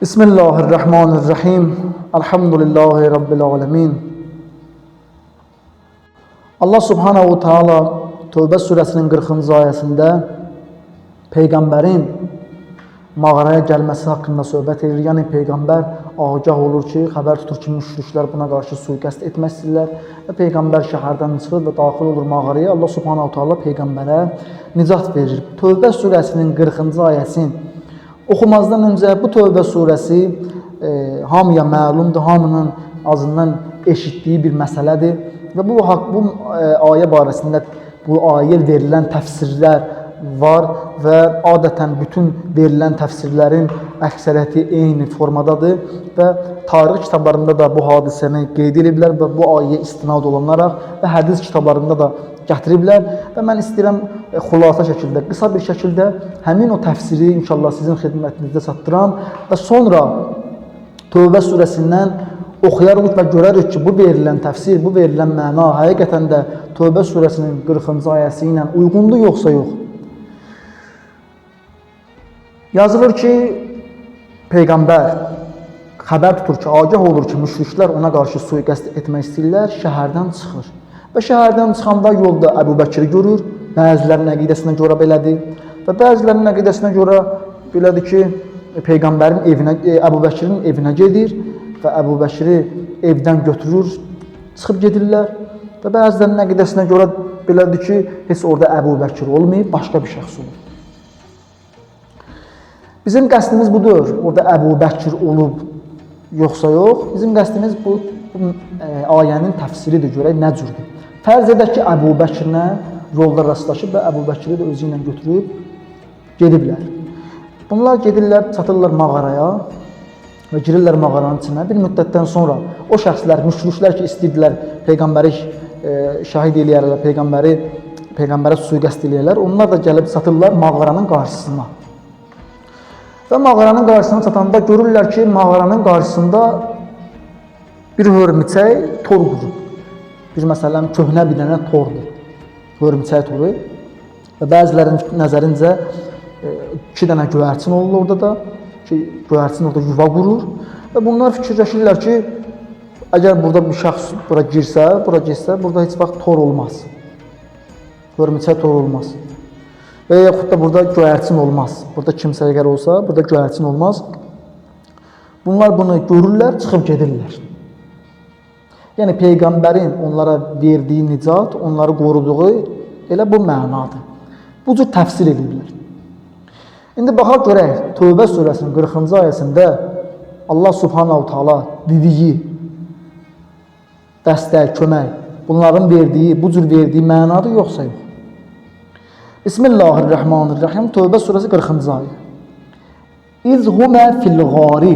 Bismillahirrahmanirrahim. Elhamdülillahi Rabbil alemin. Allah subhanahu taala Tövbə surəsinin 40-cı ayəsində peyğəmbərin mağaraya gəlməsi haqqında söhbət edir. Yəni peyğəmbər agah olur ki, xəbər tutur ki, müşriklər buna qarşı sui-qəsd etmək istəyirlər və peyğəmbər şəhərdən çıxır və daxil olur mağaraya. Allah subhanahu taala peyğəmbərə nicat verir. Tövbə surəsinin 40-cı ayəsini oxumazdan öncə bu Tövbə surəsi e, hamıya məlumdur, hamının azından eşitdiyi bir məsələdir və bu haqq bu e, ayə barəsində bu ayəyə verilən təfsirlər var və adətən bütün verilən təfsirlərin əksəriyyəti eyni formadadır və tarix kitablarında da bu hadisəni qeyd ediblər və bu ayəyə istinad olunaraq və hədis kitablarında da gətiriblər və mən istəyirəm e, xülasə şəkildə, qısa bir şəkildə həmin o təfsiri inşallah sizin xidmətinizdə çatdıram və sonra Tövbə surəsindən oxuyarıq və görərik ki, bu verilən təfsir, bu verilən məna həqiqətən də Tövbə surəsinin 40-cı ayəsi ilə uyğundur yoxsa yox? Yazılır ki, peyğəmbər xəbər tutur ki, agah olur ki, müşriklər ona qarşı sui-qəsd etmək istəyirlər, şəhərdən çıxır. Və şəhərdən çıxanda yolda Əbu Bəkiri görür, bəzilərinin əqidəsinə görə belədir və bəzilərinin əqidəsinə görə belədir ki, peyğəmbərin evinə, e, Əbu Bəkirin evinə gedir və Əbu Bəkiri evdən götürür, çıxıb gedirlər və bəzilərinin əqidəsinə görə belədir ki, heç orada Əbu Bəkir olmayıb, başqa bir şəxs olur. Bizim qəsdimiz budur. Orada Əbu Bəkir olub yoxsa yox. Bizim qəsdimiz bu, bu e, ayənin təfsiridir. Görək nə cürdür. Fərz edək ki, Əbu Bəkirlə yolda rastlaşıb və Əbu Bəkiri də özü ilə götürüb gediblər. Bunlar gedirlər, çatırlar mağaraya və girirlər mağaranın içinə. Bir müddətdən sonra o şəxslər, müşriklər ki, istəyirdilər peyğəmbəri e, şahid eləyərlər, peyğəmbəri peyğəmbərə sui-qəsd eləyərlər. Onlar da gəlib çatırlar mağaranın qarşısına. Və mağaranın qarşısına çatanda görürlər ki, mağaranın qarşısında bir hörmüçək tor qurub. Bir məsələn köhnə bir dənə tordur. Hörmüçək toru. Və bəzilərinin nəzərincə e, iki dənə göyərçin olur orada da ki, göyərçin orada yuva qurur və bunlar fikirləşirlər ki, əgər burada bir şəxs bura girsə, bura getsə, burada heç vaxt tor olmaz. Hörmüçək tor olmaz. Və yaxud da burada göyərçin olmaz. Burada kimsə əgər olsa, burada göyərçin olmaz. Bunlar bunu görürlər, çıxıb gedirlər. Yəni peyğəmbərin onlara verdiyi nicat, onları qoruduğu elə bu mənadır. Bu cür təfsir edirlər. İndi baxaq görək Tövbə surəsinin 40-cı ayəsində Allah Subhanahu taala dediyi dəstək, kömək, bunların verdiyi, bu cür verdiyi mənadır yoxsa yox? Bismillahirrahmanirrahim. Tövbə surəsi 40-cı ayə. İz humə fil gari.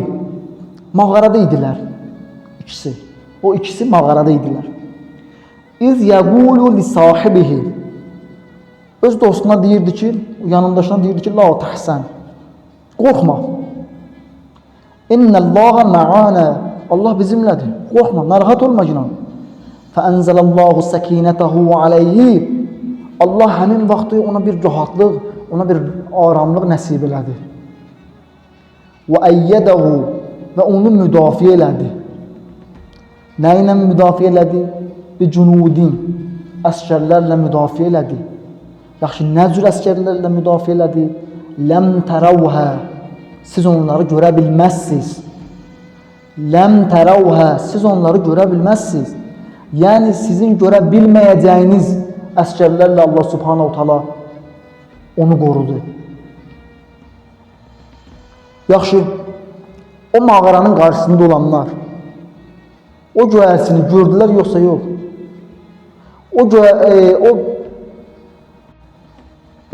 Mağarada idilər. İkisi. O ikisi mağarada idilər. İz yəqulu li sahibihi. Öz dostuna deyirdi ki, yanındaşına deyirdi ki, la təhsən. Qorxma. İnnəllaha ma'ana. Allah bizimlədir. Qorxma, narahat olma günah. Fəənzəlallahu səkinətəhu aleyhi. Allah həmin vaxtı ona bir rahatlıq, ona bir aramlıq nəsib elədi. Və əyyədəhu və onu müdafiə elədi. Nə ilə müdafiə elədi? Bi cunudin, əskərlərlə müdafiə elədi. Yaxşı, nə cür əskərlərlə müdafiə elədi? Ləm tərəvhə, siz onları görə bilməzsiniz. Ləm tərəvhə, siz onları görə bilməzsiniz. Yəni sizin görə bilməyəcəyiniz əskərlərlə Allah Subhanahu taala onu qorudu. Yaxşı, o mağaranın qarşısında olanlar o göyərçini gördülər yoxsa yox? O e, o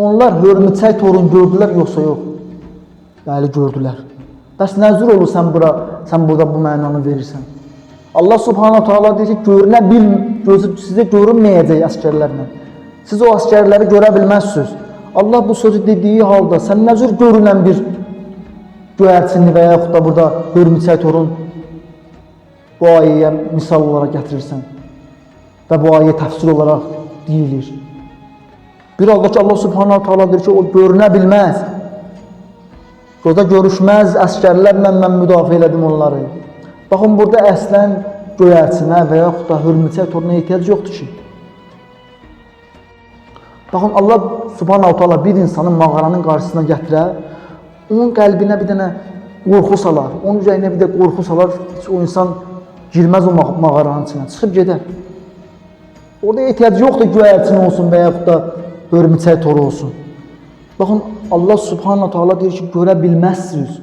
onlar hörmüçək torun gördülər yoxsa yox? Bəli, gördülər. Bəs nəzir olur sən bura, sən burada bu mənanı verirsən? Allah Subhanahu taala deyir ki, görünə bil, gözü sizə görünməyəcək əskərlərlə. Siz o əskərləri görə bilməzsiniz. Allah bu sözü dediyi halda sən nə cür görünən bir göyərçinli və yaxud da burada hörmüçək torun bu ayəyə misal olaraq gətirirsən və bu ayə təfsir olaraq deyilir. Bir halda ki Allah Subhanahu taala deyir ki, o görünə bilməz. Orada görüşməz əskərlərlə mən müdafiə elədim onları. Baxın burada əslən göyərçinə və yaxud da hörmüçə toruna ehtiyac yoxdur ki. Baxın Allah Subhanahu taala bir insanı mağaranın qarşısına gətirər, onun qəlbinə bir dənə qorxu salar, onun ürəyinə bir də qorxu salar, o insan girməz o mağ- mağaranın içinə, çıxıb gedər. Orada ehtiyac yoxdur göyərçin olsun və yaxud da hörmüçək toru olsun. Baxın Allah Subhanahu taala deyir ki, görə bilməzsiniz.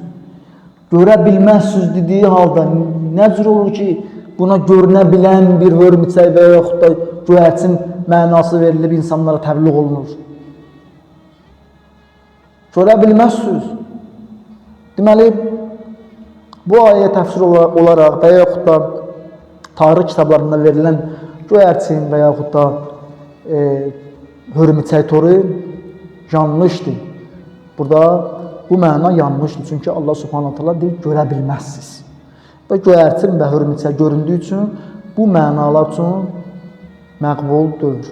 Görə bilməzsiniz dediyi halda nə cür olur ki, buna görünə bilən bir hörmüçək və yaxud da göyərçin mənası verilib insanlara təbliğ olunur. Görə bilməzsiniz. Deməli bu ayəyə təfsir ola- olaraq və yaxud da tarix kitablarında verilən göyərçin və yaxud da e, hörmüçək toru yanlışdır. Burada bu məna yanlışdır. Çünki Allah Subhanahu taala deyir görə bilməzsiniz. Və göyərçin və hörmüçək göründüyü üçün bu mənalar üçün məqbul deyil.